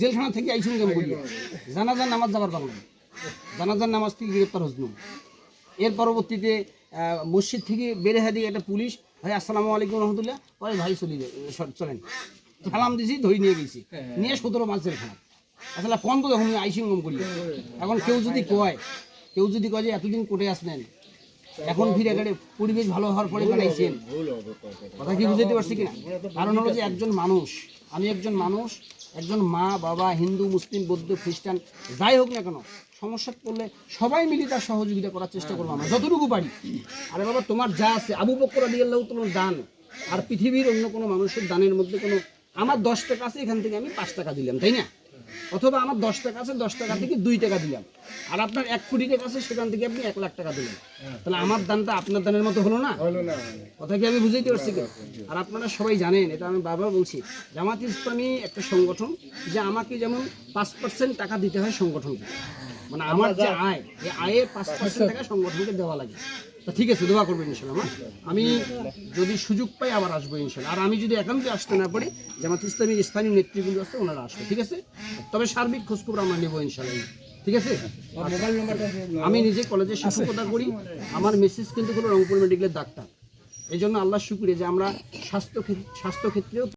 জেলখানা থেকে আইসুন কেমন করি জানাজার নামাজ যাবার পারলাম না। জানাজার নামাজ থেকে গ্রেপ্তার হসলাম এর পরবর্তীতে মসজিদ থেকে বেড়ে হাদি একটা পুলিশ, ভাই, আসসালামু আলাইকুম রহমতুল্লাহ। পরে ভাই, চলি চলেন। সালাম দিছি, ধরে নিয়ে গেছি। নিয়ে সতেরো মাস জেলখানা। আসলে ফোন তো যখন আইসিং কম করি এখন কেউ যদি কয়, কেউ যদি কয় যে এতদিন কোর্টে আসলেন, এখন ফিরে গেলে পরিবেশ ভালো হওয়ার পরে বানাইছেন, কথা কি বুঝাইতে পারছি কিনা? কারণ হলো যে একজন মানুষ আমি একজন মানুষ, একজন মা, বাবা, হিন্দু, মুসলিম, বৌদ্ধ, খ্রিস্টান, যাই হোক না কেন, সমস্যা পড়লে সবাই মিলে তার সহযোগিতা করার চেষ্টা করব আমরা, যতটুকু পারি। আরে বাবা, তোমার যা আছে, আবু বকর আলী আল্লাহ তোমার দান, আর পৃথিবীর অন্য কোনো মানুষের দানের মধ্যে কোনো, আমার দশ টাকা আছে, এখান থেকে আমি পাঁচ টাকা দিলাম, তাই না? অথবা আমার দশ টাকা আছে, দশ টাকা থেকে দুই টাকা দিলাম। আর আপনার এক কোটি টাকা আছে সেখান থেকে আপনি এক লাখ টাকা দিলেন। তাহলে আমার দানটা আপনার দানের মতো হলো না? কথা কি আমি বুঝাইতে পারছি আর আপনারা সবাই জানেন এটা আমি বারবার বলছি জামাত ইসলামী একটা সংগঠন যে আমাকে যেমন পাঁচ পার্সেন্ট টাকা দিতে হয় সংগঠনকে। মানে আমার যে আয় এই আয়ের পাঁচ পার্সেন্ট টাকা সংগঠনকে দেওয়া লাগে। তা ঠিক আছে দোয়া করবেন ইনশাল্লাহ মা। আমি যদি সুযোগ পাই আবার আসব ইনশাল্লাহ। আর আমি যদি একান্তে আসতে না পারি জামাত ইসলামীর স্থানীয় নেতৃবৃন্দ আছে ওনারা আসবে ঠিক আছে? তবে সার্বিক খোঁজখবর আমরা নেব ইনশাল্লাহ। ঠিক আছে? আমি নিজে কলেজে শিক্ষকতা করি। আমার মেসেজ কিন্তু কোনো রংপুর মেডিকেলের ডাক্তার। এই জন্য আল্লাহ শুক্রিয়া যে আমরা স্বাস্থ্য স্বাস্থ্যক্ষেত্রেও স্বাস্থ্য ক্ষেত্রেও